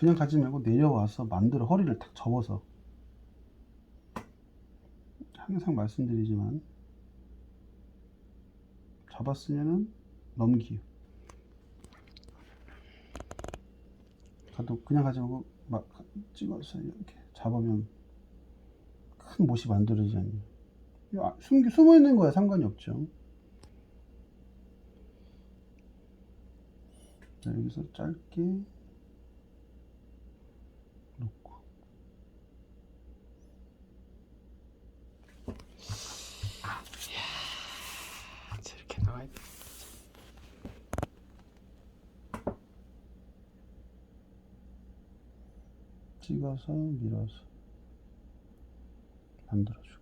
그냥 가지 말고 내려와서 만들어 허리를 탁 접어서 항상 말씀드리지만 잡았으면은 넘기요. 가도 그냥 가지 말고 막 찍어서 이렇게 잡으면 큰 못이 만들어지지 않니 숨, 숨어 있는 거야. 상관이 없죠. 자, 여기서 짧게 놓고 저렇게 나와야 돼. 찍어서 밀어서 만들어주고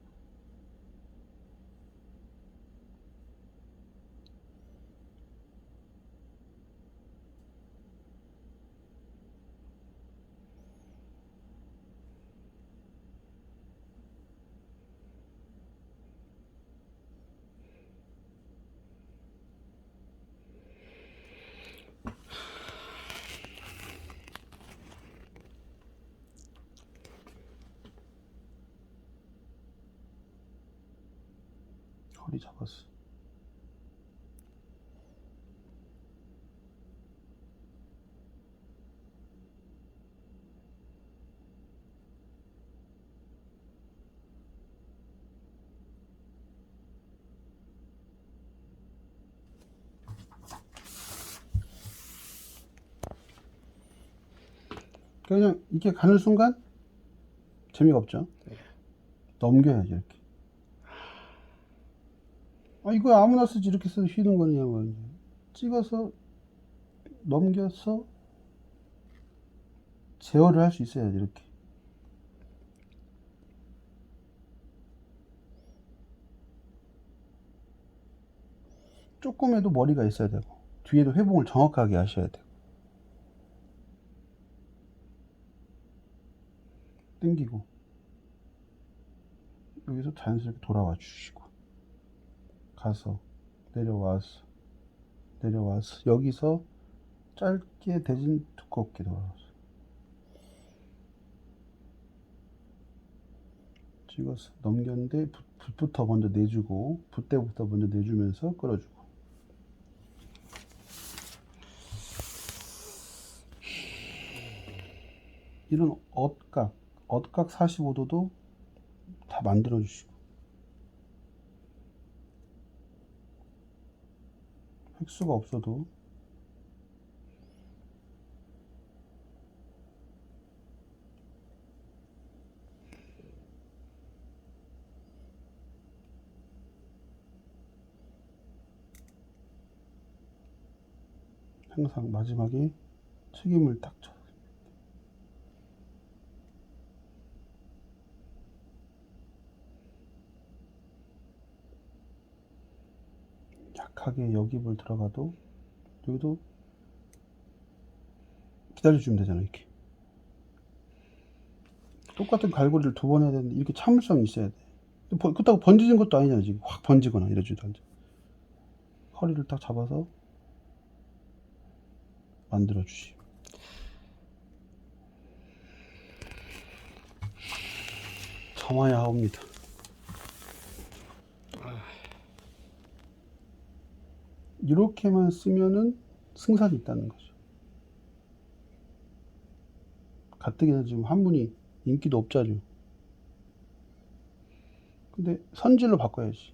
허리 잡았어. 그냥 이렇게 가는 순간 재미가 없죠? 넘겨야지 이렇게 아 이거 아무나 쓰지 이렇게 써서 휘는 거냐 뭐 찍어서 넘겨서 제어를 할 수 있어야지 이렇게. 조금에도 머리가 있어야 되고 뒤에도 회복을 정확하게 하셔야 돼요 당기고. 여기서 자연스럽게 돌아와 주시고 가서 내려와서 내려와서 여기서 짧게 대진 두껍게 돌아와서 찍어서 넘겼는데 붓- 붓부터 먼저 내주고 붓대부터 먼저 내주면서 끌어주고. 이런 엇각 엇각 45도도 다 만들어 주시고 획수가 없어도 항상 마지막에 책임을 딱 져. 약하게 여기볼 들어가도 여기도 기다려주면 되잖아 이렇게. 똑같은 갈고리를 두 번 해야 되는데 이렇게 참을성이 있어야 돼. 번- 그렇다고 번지는 것도 아니잖아 지금. 확 번지거나 이러지도 않죠. 허리를 딱 잡아서 만들어 주시 참아야 합니다 이렇게만 쓰면은 승산이 있다는 거죠. 가뜩이나 지금 한문이 인기도 없자죠. 근데 선질로 바꿔야지.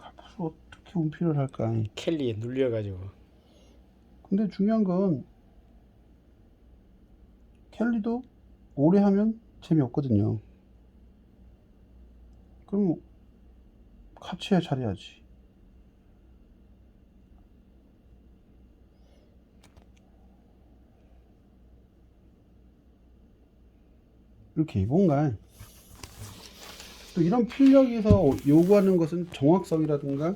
앞으로 어떻게 운피를 할까? 켈리에 눌려가지고 근데 중요한 건 켈리도 오래 하면 재미없거든요. 그럼 같이 해 잘해야지. 이렇게 뭔가 또 이런 필력에서 요구하는 것은 정확성이라든가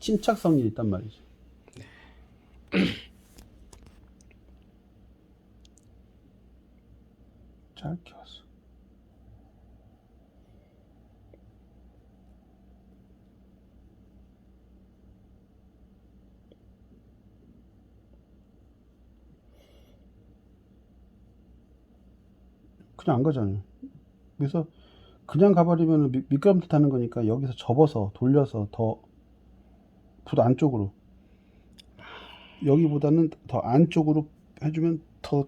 침착성이 있단 말이죠. 짧게 왔어. 그냥 안 가잖아요. 그래서 그냥 가버리면 미- 미끄럼틀 타는 거니까 여기서 접어서 돌려서 더 붓 안쪽으로 여기보다는 더 안쪽으로 해주면 더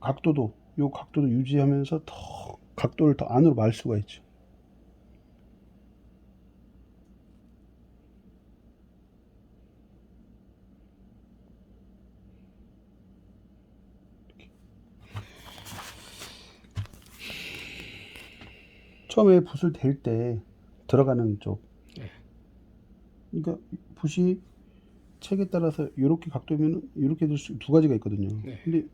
각도도 요 각도도 유지하면서 더 각도를 더 안으로 말 수가 있죠. 처음에 붓을 댈 때 들어가는 쪽. 그러니까 붓이 책에 따라서 이렇게 각도면 이렇게 될수두 가지가 있거든요. 네. 근데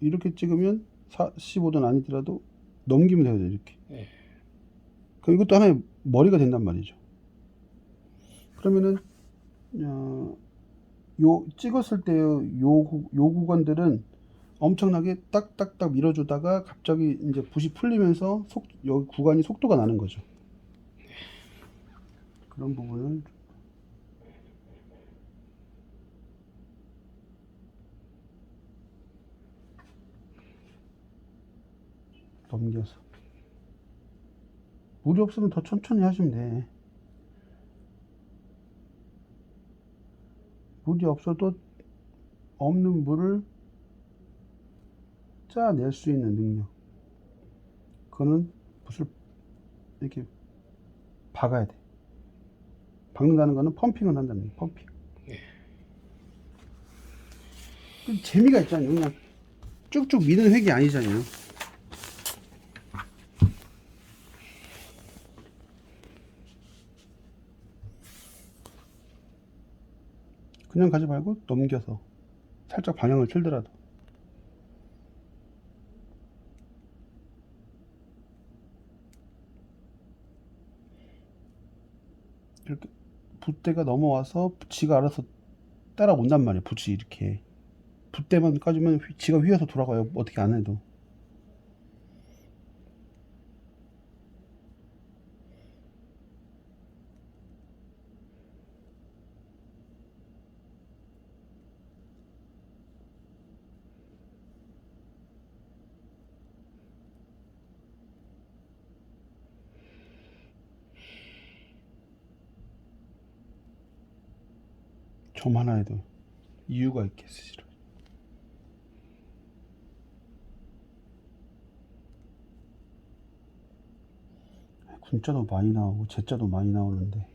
이렇게 찍으면 45도는 아니더라도 넘기면 돼요, 이렇게. 네. 그럼 이것도 하나의 머리가 된단 말이죠. 그러면은 어, 요 찍었을 때요 요, 구- 요 구간들은 엄청나게 딱딱딱 밀어주다가 갑자기 이제 붓이 풀리면서 속 여기 구간이 속도가 나는 거죠. 그런 부분을 넘겨서 물이 없으면 더 천천히 하시면 돼. 물이 없어도 없는 물을 짜낼 수 있는 능력. 그거는 붓을 이렇게 박아야 돼. 박는다는 거는 펌핑을 한다는 거예요. 펌핑. 네. 그 재미가 있잖아요. 그냥 쭉쭉 미는 획이 아니잖아요. 그냥 가지 말고 넘겨서 살짝 방향을 틀더라도 이렇게 붓대가 넘어와서 지가 알아서 따라온단 말이에요 붓이 이렇게. 붓대만 까지면 휘- 지가 휘어서 돌아가요 어떻게 안 해도 점 하나에도 이유가 있겠으시라. 군자도 많이 나오고 제자도 많이 나오는데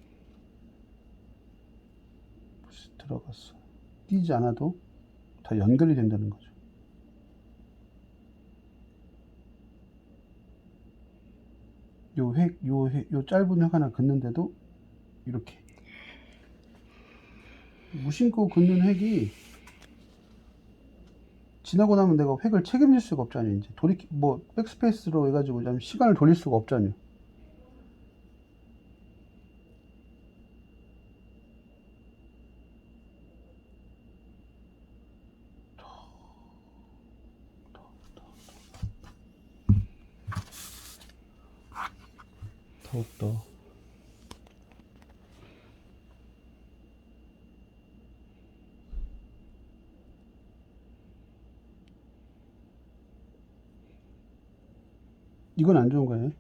들어갔어 뛰지 않아도 다 연결이 된다는 거죠. 요 획, 요, 획, 요 짧은 획 하나 긋는데도 이렇게 무심코 긋는 획이 지나고 나면 내가 획을 책임질 수가 없잖아요. 이제 돌이키 뭐 백스페이스로 해가지고 좀 시간을 돌릴 수가 없잖아요. 더욱더 이건 안 좋은 거예요.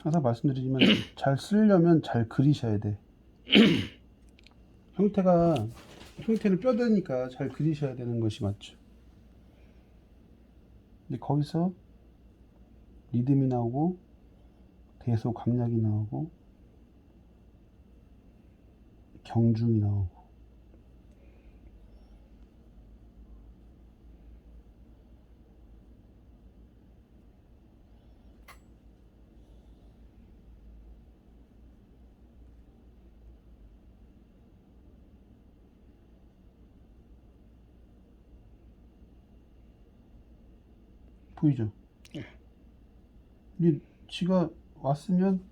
항상 말씀드리지만 잘 쓰려면 잘 그리셔야 돼. 형태가 형태는 뼈대니까 잘 그리셔야 되는 것이 맞죠. 근데 거기서 리듬이 나오고 대소 감략이 나오고 경중이 나오고 보이죠? 이 지가 왔으면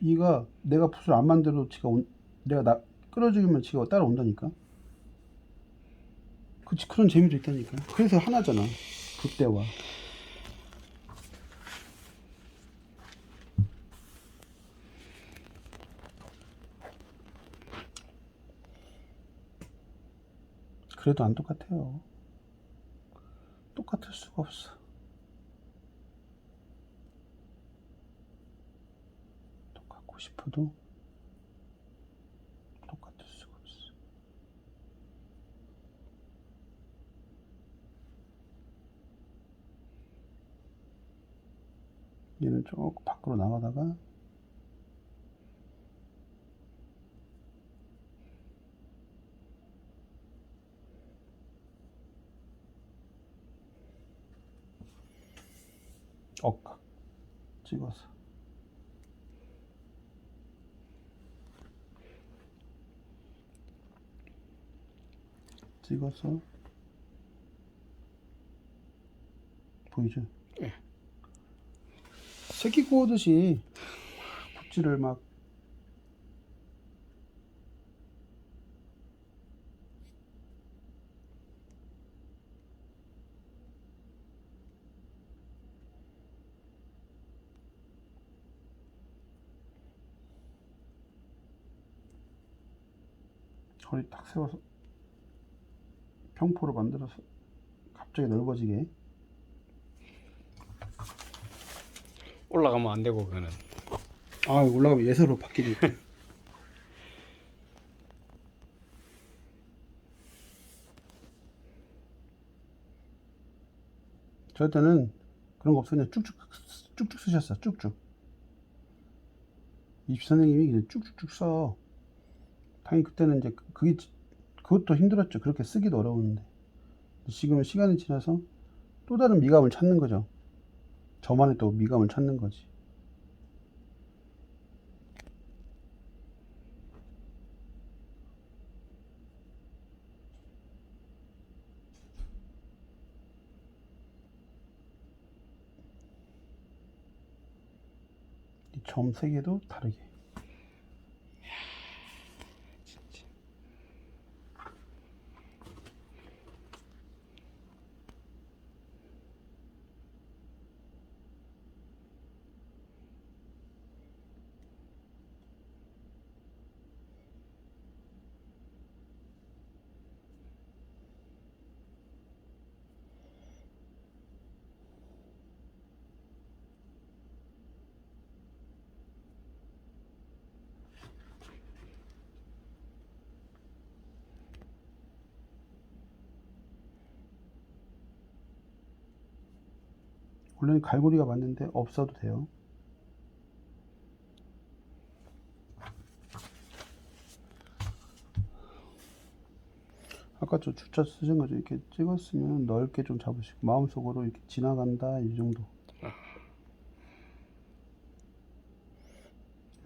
이가 내가 붓을 안 만들어도 지가 온, 내가 나 끌어주기만 지가 따라온다니까. 그치 그런 재미도 있다니까. 그래서 하나잖아. 붓대와. 그래도 안 똑같아요. 똑같을 수가 없어. 똑같고 싶어도 똑같을 수가 없어. 얘는 조금 밖으로 나가다가 억각 찍어서 찍어서 보이죠? 예. 새끼 구우듯이 굽지를 막 허리 딱 세워서 평포로 만들어서 갑자기 넓어지게. 올라가면 안 되고 그거는. 아 올라가면 예사로 바뀌니까. 저 때는 그런 거 없어 그냥 쭉쭉 쭉쭉 쓰셨어 쭉쭉. 입시 선생님이 그냥 쭉쭉쭉 써. 당연히 그때는 이제 그- 그게 지- 그것도 힘들었죠. 그렇게 쓰기도 어려웠는데. 지금은 시간이 지나서 또 다른 미감을 찾는 거죠. 저만의 또 미감을 찾는 거지. 이점세 개도 다르게. 원래는 갈고리가 맞는데 없어도 돼요. 아까 저 주차 쓰신 거죠. 이렇게 찍었으면 넓게 좀 잡으시고 마음속으로 이렇게 지나간다 이 정도.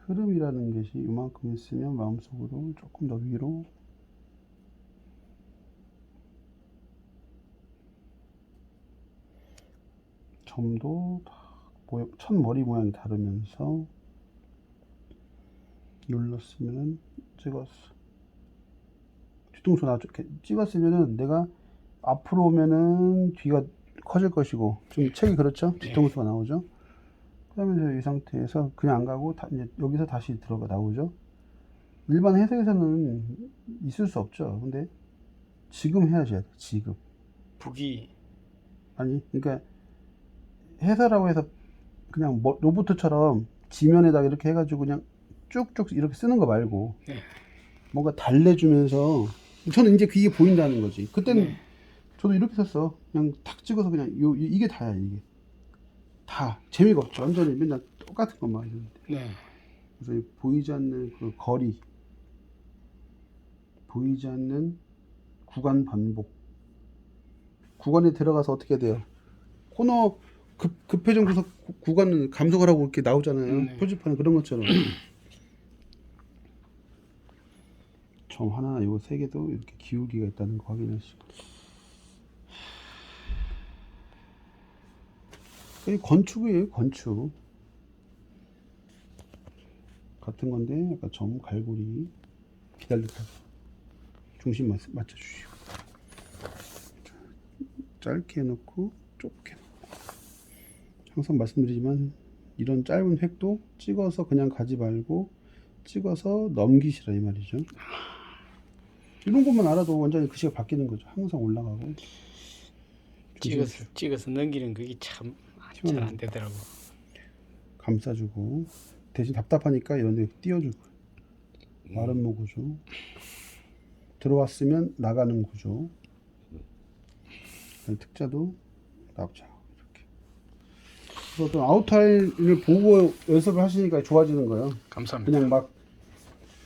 흐름이라는 것이 이만큼 있으면 마음속으로 조금 더 위로 점도 첫 머리 모양이 다르면서 눌렀으면 찍었어. 뒤통수 나죠. 이렇게 찍었으면은 내가 앞으로 오면은 뒤가 커질 것이고 좀 책이 그렇죠. 뒤통수가 나오죠. 그러면서 이 상태에서 그냥 안 가고 다 이제 여기서 다시 들어가 나오죠. 일반 해석에서는 있을 수 없죠. 근데 지금 해야지 돼. 지금. 북이 아니, 그러니까 회사라고 해서 그냥 뭐 로봇처럼 지면에다 이렇게 해가지고 그냥 쭉쭉 이렇게 쓰는 거 말고 네. 뭔가 달래주면서 저는 이제 그게 보인다는 거지. 그때는 네. 저도 이렇게 썼어. 그냥 탁 찍어서 그냥 요 이- 이게 다야 이게 다 재미가 없죠. 완전히 맨날 똑같은 것만 했는데 네. 그래서 이 보이지 않는 그 거리, 보이지 않는 구간 반복. 구간에 들어가서 어떻게 돼요? 코너 급, 급회전 구석 구- 구간은 감속하라고 이렇게 나오잖아요. 네. 표지판에 그런 것처럼. 점 하나, 요거 세 개도 이렇게 기울기가 있다는 거 확인하시고. 이 건축이에요, 건축. 같은 건데 약간 점 갈고리 기다렸다가 중심 맞, 맞춰주시고 자, 짧게 해놓고 좁게 해놓고 항상 말씀드리지만 이런 짧은 획도 찍어서 그냥 가지 말고 찍어서 넘기시라 이 말이죠. 이런 것만 알아도 완전히 글씨가 바뀌는 거죠. 항상 올라가고. 찍어서 찍어서 넘기는 그게 참 잘 안 되더라고. 감싸주고. 대신 답답하니까 이런 데 띄워주고. 마른 모 구조 들어왔으면 나가는 구조. 특자도 나옵자. 이렇게 그래서 아웃타일을 보고 연습을 하시니까 좋아지는 거예요 감사합니다. 그냥 막